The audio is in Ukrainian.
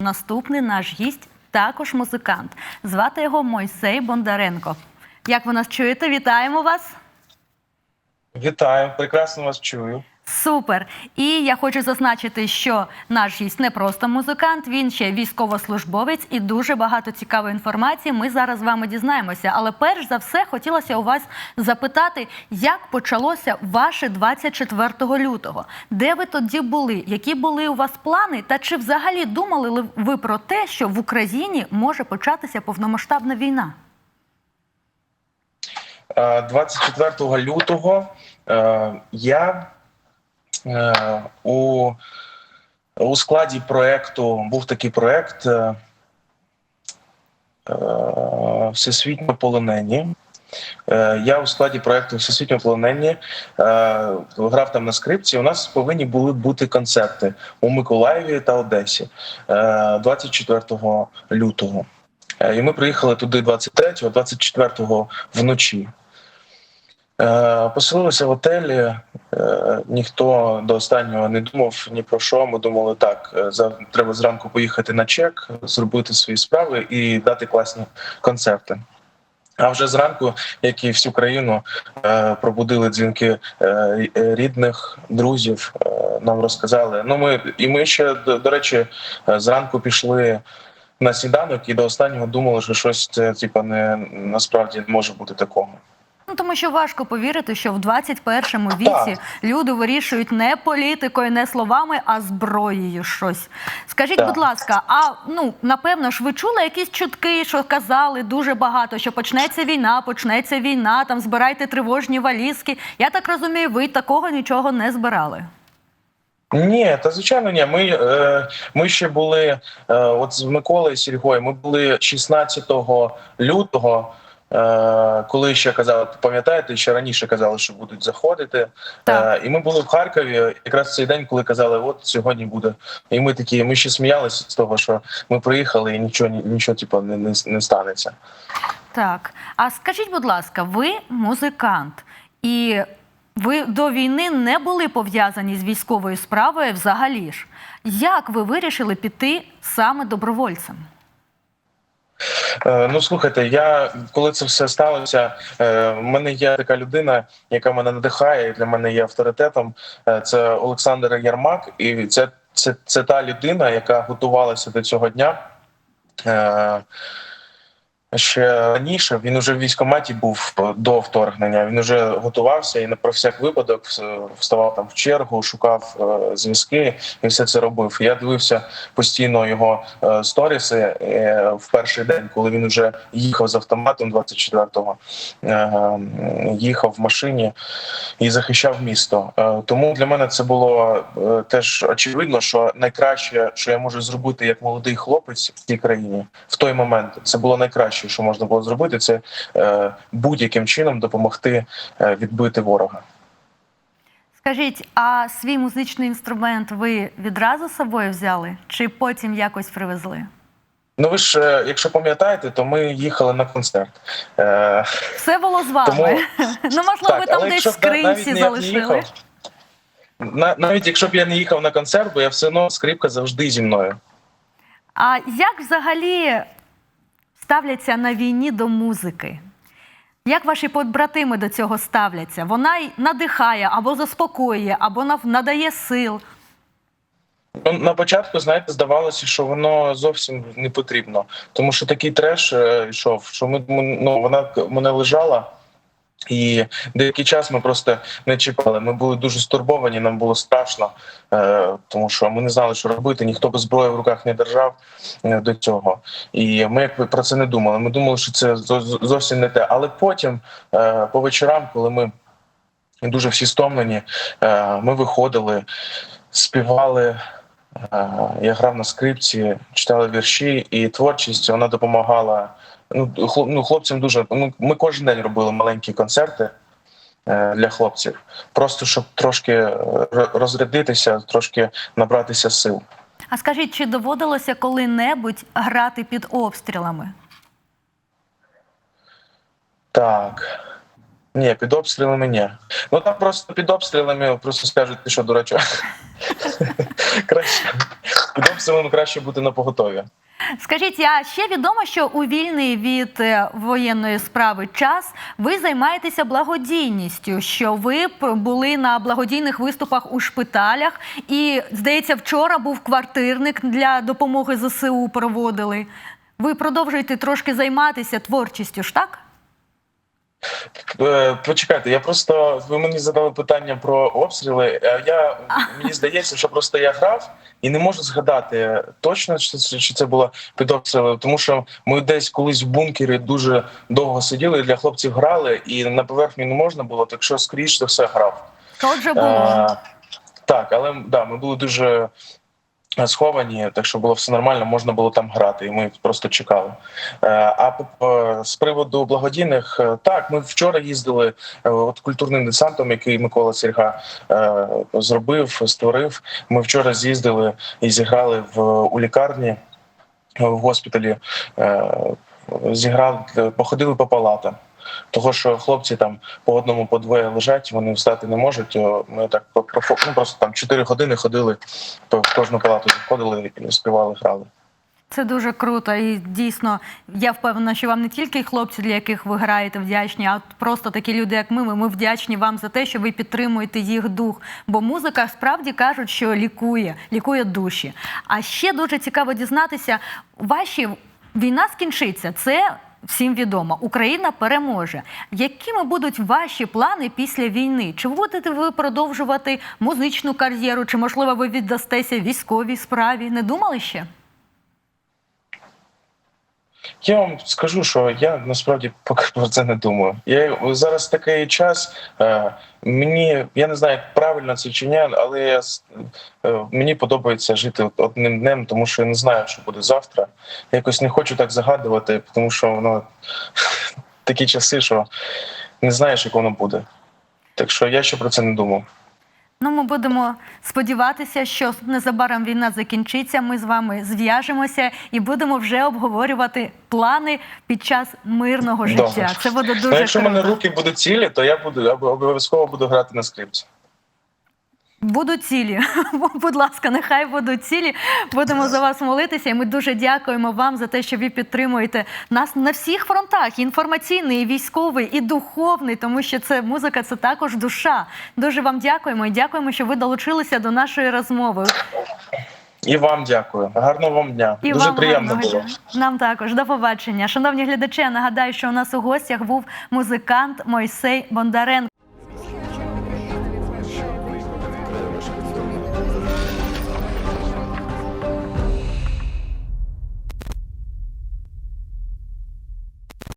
Наступний наш гість також музикант. Звати його Мойсей Бондаренко. Як ви нас чуєте? Вітаємо вас! Вітаю, прекрасно вас чую. Супер! І я хочу зазначити, що наш гість не просто музикант, він ще військовослужбовець і дуже багато цікавої інформації. Ми зараз з вами дізнаємося. Але перш за все хотілося у вас запитати, як почалося ваше 24 лютого? Де ви тоді були? Які були у вас плани? Та чи взагалі думали ли ви про те, що в Україні може початися повномасштабна війна? Е, 24 лютого е, я е, у, у складі проєкту був такий проєкт е, е, Всесвітньо полонені. Е, Я у складі проєкту Всесвітньо полонені е, грав там на скрипці. У нас повинні були бути концерти у Миколаєві та Одесі е, 24 лютого. Е, І ми приїхали туди 23-го, 24-го вночі. Е, Поселилися в готелі. е, Ніхто до останнього не думав ні про що. Ми думали, так е, треба зранку поїхати на чек, зробити свої справи і дати класні концерти. А вже зранку, як і всю країну, пробудили дзвінки рідних, друзів. Нам розказали. Ну ми і ми ще до, речі, зранку пішли на сніданок і до останнього думали, що щось це типа не насправді не може бути такого. Ну, тому що важко повірити, що в 21-му віці люди вирішують не політикою, не словами, а зброєю щось. Скажіть, Так. будь ласка, а ну напевно ж ви чули якісь чутки, що казали дуже багато, що почнеться війна, почнеться війна, там збирайте тривожні валізки. Я так розумію, ви такого нічого не збирали. Ні, та звичайно, ні. Ми, е, ми ще були е, от з Миколою Сільгою. Ми були 16 лютого. Е, Коли ще казали, пам'ятаєте, ще раніше казали, що будуть заходити. Так. Е, І ми були в Харкові якраз цей день, коли казали, от сьогодні буде. І ми такі, ми ще сміялися з того, що ми приїхали і нічого, нічого типу, не, не, не станеться. Так. А скажіть, будь ласка, ви музикант, і ви до війни не були пов'язані з військовою справою взагалі ж. Як ви вирішили піти саме добровольцем? Е, Ну слухайте, я коли це все сталося, е, в мене є така людина, яка мене надихає, для мене є авторитетом. Е, Це Олександр Ярмак, і це, це, це та людина, яка готувалася до цього дня. Е, Ще раніше він уже в військкоматі був до вторгнення. Він вже готувався і на про всяк випадок вставав там в чергу, шукав е, зв'язки і все це робив. Я дивився постійно його е, сторіси е, в перший день, коли він вже їхав з автоматом 24-го, е, їхав в машині і захищав місто. Е, Тому для мене це було е, теж очевидно, що найкраще, що я можу зробити як молодий хлопець в цій країні в той момент, це було найкраще, що можна було зробити. Це е, будь-яким чином допомогти е, відбити ворога. Скажіть, а свій музичний інструмент ви відразу з собою взяли чи потім якось привезли? Ну ви ж, е, якщо пам'ятаєте, то ми їхали на концерт. Все було з вами. Тому- ну, можливо, ви там десь в скринці залишили. їхав, навіть якщо б я не їхав на концерт, бо я все одно скрипка завжди зі мною. А як взагалі ставляться на війні до музики? Як ваші побратими до цього ставляться? Вона й надихає або заспокоює, або надає сил. Ну, на початку, знаєте, здавалося, що воно зовсім не потрібно, тому що такий треш е, йшов, що ми- ну, вона мене лежала. І деякий час ми просто не чекали. Ми були дуже стурбовані, нам було страшно, е, тому що ми не знали, що робити. Ніхто без зброї в руках не держав е, до цього. І ми якби про це не думали. Ми думали, що це зовсім не те. Але потім, е, по вечорам, коли ми дуже всі стомлені, ми виходили, співали. Я грав на скрипці, читали вірші, і творчість вона допомагала. Ну, ну хлопцям дуже. Ну, ми кожен день робили маленькі концерти е, для хлопців, просто щоб трошки е, розрядитися, трошки набратися сил. А скажіть, чи доводилося коли-небудь грати під обстрілами? Так. Ні, під обстрілами ні. Ну там просто під обстрілами просто скажуть, ти що, дурачок. Краще під обстрілом краще бути на поготові. Скажіть, а ще відомо, що у вільний від е, воєнної справи час ви займаєтеся благодійністю, що ви були на благодійних виступах у шпиталях, і здається, вчора був квартирник для допомоги ЗСУ. Проводили. Ви продовжуєте трошки займатися творчістю ж так? Е, Почекайте, я просто ви мені задали питання про обстріли. Я мені здається, що просто я грав і не можу згадати точно, чи це, було під обстрілом, тому що ми десь колись в бункері дуже довго сиділи для хлопців грали, і на поверхні не можна було, так що скоріш за все грав. Отже, було. Е, так, але да, ми були дуже сховані, так що було все нормально, можна було там грати, і ми просто чекали. Е, А з приводу благодійних, е, так, ми вчора їздили е, от культурним десантом, який Микола Сірга е, зробив, створив. Ми вчора з'їздили і зіграли в у лікарні в госпіталі. Зіграли, походили по палатам. Того, що хлопці там по одному, по двоє лежать, вони встати не можуть. Ми так ну, просто там 4 години ходили, в кожну палату заходили і співали, грали. Це дуже круто, і дійсно я впевнена, що вам не тільки хлопці, для яких ви граєте, вдячні, а просто такі люди, як. Ми, ми вдячні вам за те, що ви підтримуєте їх дух. Бо музика справді кажуть, що лікує, лікує душі. А ще дуже цікаво дізнатися, ваші війна скінчиться. Це всім відомо. Україна переможе. Якими будуть ваші плани після війни? Чи будете ви продовжувати музичну кар'єру, чи можливо ви віддастеся військовій справі? Не думали ще? Я вам скажу, що я насправді поки про це не думаю. Я зараз такий час. Е, мені я не знаю, як правильно це чи ні, але я, е, мені подобається жити одним днем, тому що я не знаю, що буде завтра. Я якось не хочу так загадувати, тому що воно такі часи, що не знаєш, як воно буде. Так що я ще про це не думав. Ну, ми будемо сподіватися, що незабаром війна закінчиться. Ми з вами зв'яжемося і будемо вже обговорювати плани під час мирного життя. Добре. Це буде дуже Ну, якщо в мене руки будуть цілі, то я буду я обов'язково буду грати на скрипці. Будуть цілі. Будь ласка, нехай будуть цілі. Будемо за вас молитися. І ми дуже дякуємо вам за те, що ви підтримуєте нас на всіх фронтах: і інформаційний, і військовий, і духовний, тому що це музика, це також душа. Дуже вам дякуємо і дякуємо, що ви долучилися до нашої розмови. І вам дякую. Гарного вам дня. І Дуже вам приємно було. дня. Нам також до побачення. Шановні глядачі, я нагадаю, що у нас у гостях був музикант Мойсей Бондаренко.